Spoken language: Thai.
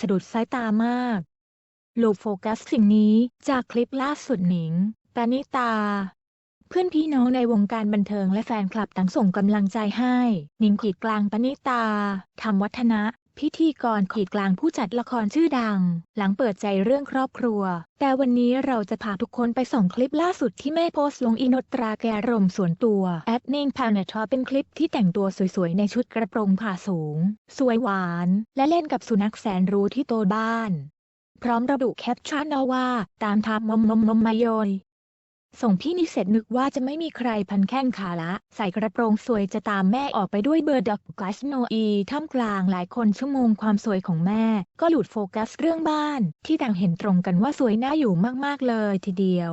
สะดุดสายตามากหลบโฟกัสสิ่งนี้จากคลิปล่าสุดหนิงปานิตา เพื่อนพี่น้องในวงการบันเทิงและแฟนคลับต่างส่งกำลังใจให้หนิงขีดกลางปณิตาทำวัฒนะ พิธีกรขีดกลางผู้จัดละครชื่อดัง หลังเปิดใจเรื่องครอบครัว แต่วันนี้เราจะพาทุกคนไปส่องคลิปล่าสุดที่แม่โพสลงอินตราแกรมส่วนตัวแอดนิ่งพาเนทอเป็นคลิปที่แต่งตัวสวยๆ ในชุดกระโปรงผ่าสูง สวยหวาน และเล่นกับสุนัขแสนรู้ที่โตบ้าน พร้อมระบุแคปชั่นเอาว่า ตามทามมมมมมมาโยย ส่งพี่นิเสร็จนึกว่าจะไม่มีใครพันแข้งขาละ ใส่กระโปรงสวยจะตามแม่ออกไปด้วยเบอร์ดอกกลาสโนอีท่ามกลางหลายคนชั่วโมงความสวยของแม่ ก็หลุดโฟกัสเรื่องบ้าน ที่ต่างเห็นตรงกันว่าสวยน่าอยู่มากๆเลยทีเดียว